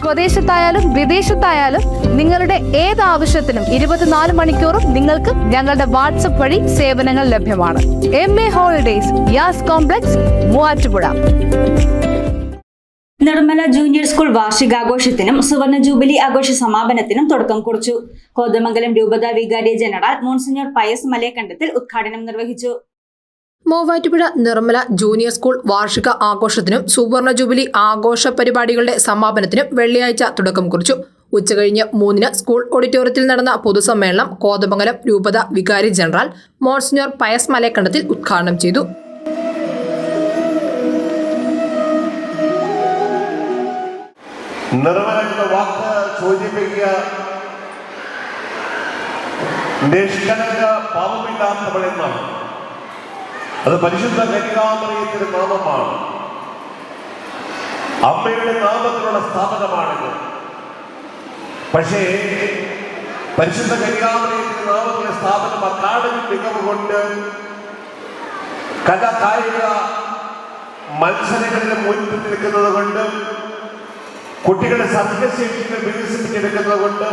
സ്വദേശത്തായാലും വിദേശത്തായാലും നിങ്ങളുടെ ഏത് ആവശ്യത്തിനും ഇരുപത്തിനാല് മണിക്കൂറും നിങ്ങൾക്ക് ഞങ്ങളുടെ വാട്സപ്പ് വഴി സേവനങ്ങൾ ലഭ്യമാണ്. M A holidays യാസ് complex Muvattupuzha. Nirmala junior school വാർഷികാഘോഷത്തിനും സുവർണ ജൂബിലി ആഘോഷ സമാപനത്തിനും തുടക്കം കുറിച്ചു. കോതമംഗലം രൂപത വികാരി ജനറൽ മോൺസിനോർ പയസ് മലയക്കണ്ടത്തിൽ ഉദ്ഘാടനം നിർവഹിച്ചു. മൂവാറ്റുപുഴ നിർമ്മല ജൂനിയർ സ്കൂൾ വാർഷിക ആഘോഷത്തിനും സുവർണ ജൂബിലി ആഘോഷ പരിപാടികളുടെ സമാപനത്തിനും വെള്ളിയാഴ്ച തുടക്കം കുറിച്ചു. ഉച്ചകഴിഞ്ഞ് മൂന്നിന് സ്കൂൾ ഓഡിറ്റോറിയത്തിൽ നടന്ന പൊതുസമ്മേളനം കോതമംഗലം രൂപത വികാരി ജനറൽ മോൺസിനോർ പയസ് മലയക്കണ്ടത്തിൽ ഉദ്ഘാടനം ചെയ്തു. നിഷ്കളങ്ക പാപമില്ലാത്തവൾ എന്നാണ്. അത് പരിശുദ്ധ കന്യകാമറിയത്തിന്റെ നാമമാണ്. അമ്മയുടെ നാമത്തിലുള്ള സ്ഥാപനമാണിത്. പക്ഷേ പരിശുദ്ധ കന്യകാമറിയത്തിന്റെ നാമത്തിലെ സ്ഥാപനം അക്കാദമി മികവ് കൊണ്ട് കല കായിക മത്സരങ്ങളിൽ മുൻപിൽ നിൽക്കുന്നത് കൊണ്ട് കുട്ടികളുടെ സർഗശേഷികൾ വികസിപ്പിച്ചെടുക്കുന്നത് കൊണ്ട്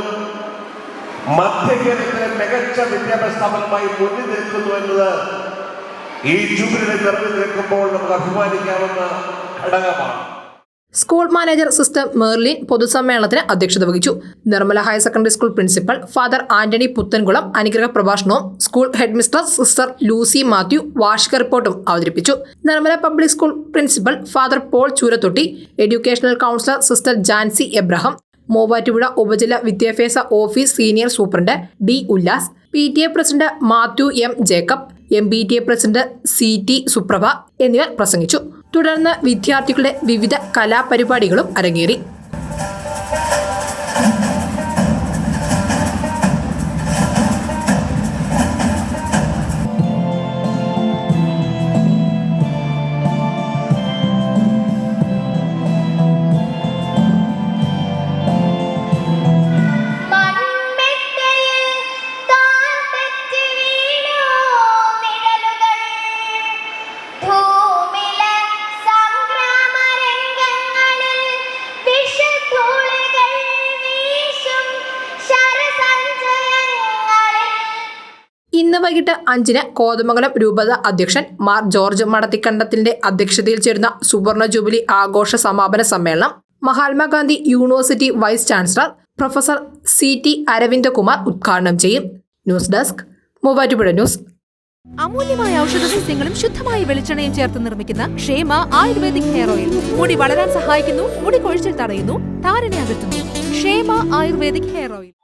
മധ്യകേരളത്തിലെ മികച്ച വിദ്യാഭ്യാസ സ്ഥാപനമായി മുന്നിൽ നിൽക്കുന്നു എന്നത് ഈ ജൂബിലിനെ നിറഞ്ഞു നിൽക്കുമ്പോൾ നമുക്ക് അഭിമാനിക്കാവുന്ന ഘടകമാണ് സ്കൂൾ മാനേജർ സിസ്റ്റർ മേർലിൻ പൊതുസമ്മേളനത്തിന് അധ്യക്ഷത വഹിച്ചു. Nirmala higher secondary school principal father Antony Puthenkulam അനുഗ്രഹ പ്രഭാഷണവും school head mister sister Lucy Mathew വാർഷിക റിപ്പോർട്ടും അവതരിപ്പിച്ചു. Nirmala public school principal father Paul Choorathotti educational counsellor sister Jancy Abraham Muvattupuzha ഉപജില്ല വിദ്യാഭ്യാസ office senior superintendent D Ullas P T A president Mathew M Jacob M B T A president C T Suprabha എന്നിവർ പ്രസംഗിച്ചു. തുടർന്ന് വിദ്യാർത്ഥികളുടെ വിവിധ കലാപരിപാടികളും അരങ്ങേറി. ഇന്ന് വൈകിട്ട് അഞ്ചിന് കോതമംഗലം രൂപത അധ്യക്ഷൻ മാർ ജോർജ് മടത്തിക്കണ്ടത്തിന്റെ അധ്യക്ഷതയിൽ ചേരുന്ന സുവർണ ജൂബിലി ആഘോഷ സമാപന സമ്മേളനം Mahatma Gandhi university vice chancellor professor C T Aravindakumar ഉദ്ഘാടനം ചെയ്യും. News desk Muvattupuzha news. അമൂല്യമായ ഔഷധ സസ്യങ്ങളും ശുദ്ധമായ വെളിച്ചെണ്ണയും ചേർത്ത് നിർമ്മിക്കുന്ന ക്ഷേമ ആയുർവേദിക് ഹെയർ ഓയിൽ. മുടി വളരാൻ സഹായിക്കുന്നു മുടി കൊഴിച്ചിൽ തടയുന്നു താരനെ അകറ്റുന്നു. ക്ഷേമ ആയുർവേദിക് ഹെയർ ഓയിൽ.